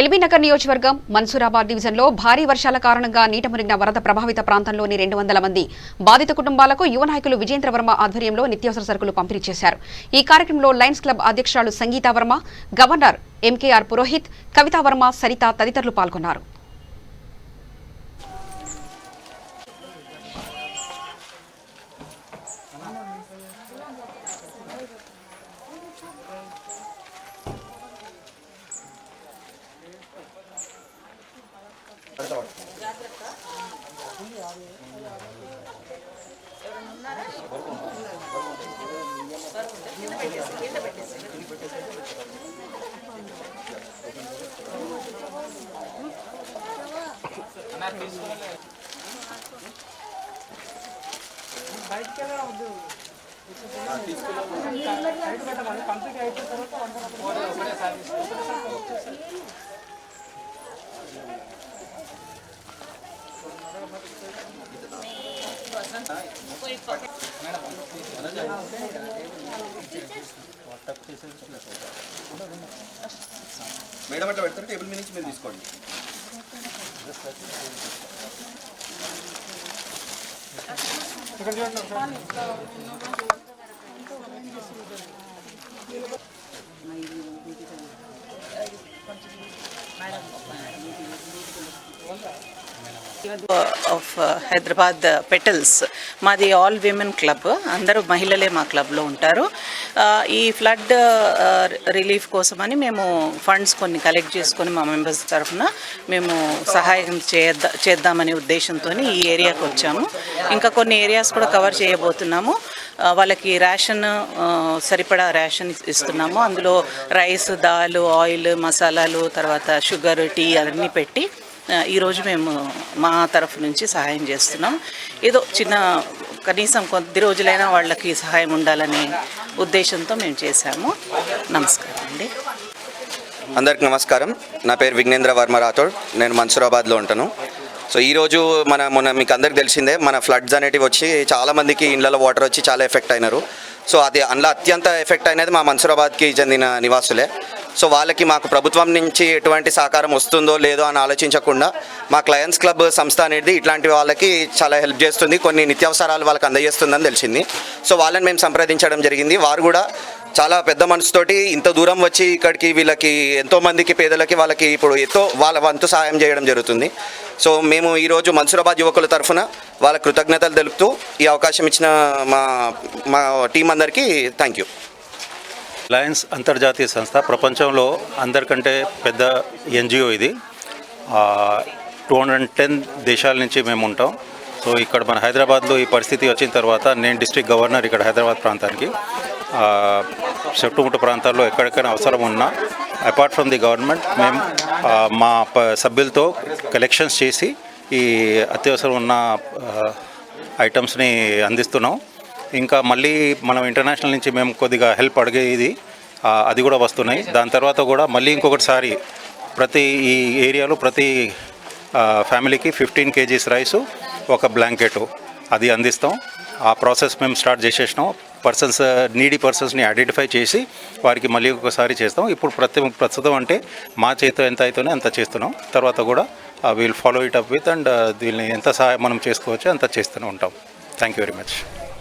ఎల్బీనగర్ నియోజకవర్గం మన్సూరాబాద్ డివిజన్లో భారీ వర్షాల కారణంగా నీట మునిగిన వరద ప్రభావిత ప్రాంతంలోని రెండు వందల మంది బాధిత కుటుంబాలకు యువ నాయకులు విజేంద్ర వర్మ ఆధ్వర్యంలో నిత్యావసర సరుకులు పంపిణీ చేశారు. ఈ కార్యక్రమంలో లయన్స్ క్లబ్ అధ్యక్షురాలు సంగీత వర్మ గవర్నర్ ఎంకేఆర్ పురోహిత్ కవితా వర్మ సరిత తదితరులు పాల్గొన్నారు. మేడం అట్లా పెడతారు టేబుల్ మీద నుంచి మీరు తీసుకోండి. ఇక్కడ of uh, Hyderabad uh, petals మాది ఆల్ విమెన్ క్లబ్ అందరూ మహిళలే మా క్లబ్లో ఉంటారు. Uh, ఈ ఫ్లడ్ రిలీఫ్ కోసమని మేము ఫండ్స్ కొన్ని కలెక్ట్ చేసుకొని మా మెంబర్స్ తరఫున మేము సహాయం చేద్దా చేద్దామనే ఉద్దేశంతో ఈ ఏరియాకి వచ్చాము. ఇంకా కొన్ని ఏరియాస్ కూడా కవర్ చేయబోతున్నాము. వాళ్ళకి రేషన్ సరిపడా రేషన్ ఇస్తున్నాము. అందులో రైస్ దాల్ ఆయిల్ మసాలాలు తర్వాత షుగర్ టీ అవన్నీ పెట్టి ఈరోజు మేము మా తరఫు నుంచి సహాయం చేస్తున్నాం. ఏదో చిన్న కనీసం కొద్ది రోజులైనా వాళ్ళకి సహాయం ఉండాలనే ఉద్దేశంతో మేము చేశాము. నమస్కారం అండి. అందరికి నమస్కారం. నా పేరు విఘ్నేంద్ర వర్మ రాథోడ్. నేను మన్సూరాబాద్లో ఉంటాను. సో ఈరోజు మన మొన్న మీకు అందరికి తెలిసిందే మన ఫ్లడ్స్ అనేటివి వచ్చి చాలామందికి ఇండ్లలో వాటర్ వచ్చి చాలా ఎఫెక్ట్ అయినారు. సో అది అందులో అత్యంత ఎఫెక్ట్ అయినది మా మన్సూరాబాద్కి చెందిన నివాసులే. సో వాళ్ళకి మాకు ప్రభుత్వం నుంచి ఎటువంటి సహకారం వస్తుందో లేదో అని ఆలోచించకుండా మా క్లయన్స్ క్లబ్ సంస్థ అనేది ఇట్లాంటి వాళ్ళకి చాలా హెల్ప్ చేస్తుంది. కొన్ని నిత్యావసరాలు వాళ్ళకి అందజేస్తుందని తెలిసింది. సో వాళ్ళని మేము సంప్రదించడం జరిగింది. వారు కూడా చాలా పెద్ద మనసుతోటి ఇంత దూరం వచ్చి ఇక్కడికి వీళ్ళకి ఎంతో మందికి పేదలకి వాళ్ళకి ఇప్పుడు ఎంతో వాళ్ళ వంతు సహాయం చేయడం జరుగుతుంది. సో మేము ఈరోజు మన్సూరాబాద్ యువకుల తరఫున వాళ్ళ కృతజ్ఞతలు తెలుపుతూ ఈ అవకాశం ఇచ్చిన మా మా టీం అందరికీ థ్యాంక్ యూ లయన్స్ అంతర్జాతీయ సంస్థ. ప్రపంచంలో అందరికంటే పెద్ద ఎన్జిఓ ఇది. టూ హండ్రెడ్ టెన్ దేశాల నుంచి మేము ఉంటాం. సో ఇక్కడ మన హైదరాబాద్లో ఈ పరిస్థితి వచ్చిన తర్వాత నేను డిస్ట్రిక్ట్ గవర్నర్ ఇక్కడ హైదరాబాద్ ప్రాంతానికి. ఆ, చుట్టుముట్టు ప్రాంతాల్లో ఎక్కడికైనా అవసరం ఉన్నా అపార్ట్ ఫ్రమ్ ది గవర్నమెంట్ మేము మా ప- సభ్యులతో కలెక్షన్స్ చేసి ఈ అత్యవసరం ఉన్న ఐటమ్స్ని అందిస్తున్నాం. ఇంకా మళ్ళీ మనం ఇంటర్నేషనల్ నుంచి మేము కొద్దిగా హెల్ప్ అడిగేది అది కూడా వస్తున్నాయి. దాని తర్వాత కూడా మళ్ళీ ఇంకొకటిసారి ప్రతి ఈ ఏరియాలో ప్రతి ఫ్యామిలీకి ఫిఫ్టీన్ కేజీస్ రైసు ఒక బ్లాంకెట్ అది అందిస్తాం. ఆ ప్రాసెస్ మేము స్టార్ట్ చేసేసినాం. పర్సన్స్ నీడీ పర్సన్స్ని ఐడెంటిఫై చేసి వారికి మళ్ళీ ఒకసారి చేస్తాం. ఇప్పుడు ప్రతి ప్రస్తుతం అంటే మా చేతితో ఎంత అయితేనే అంత చేస్తున్నాం. తర్వాత కూడా we'll follow it up with and దీన్ని ఎంత సహాయం మనం చేసుకోవచ్చో అంత చేస్తూనే ఉంటాం. Thank you very much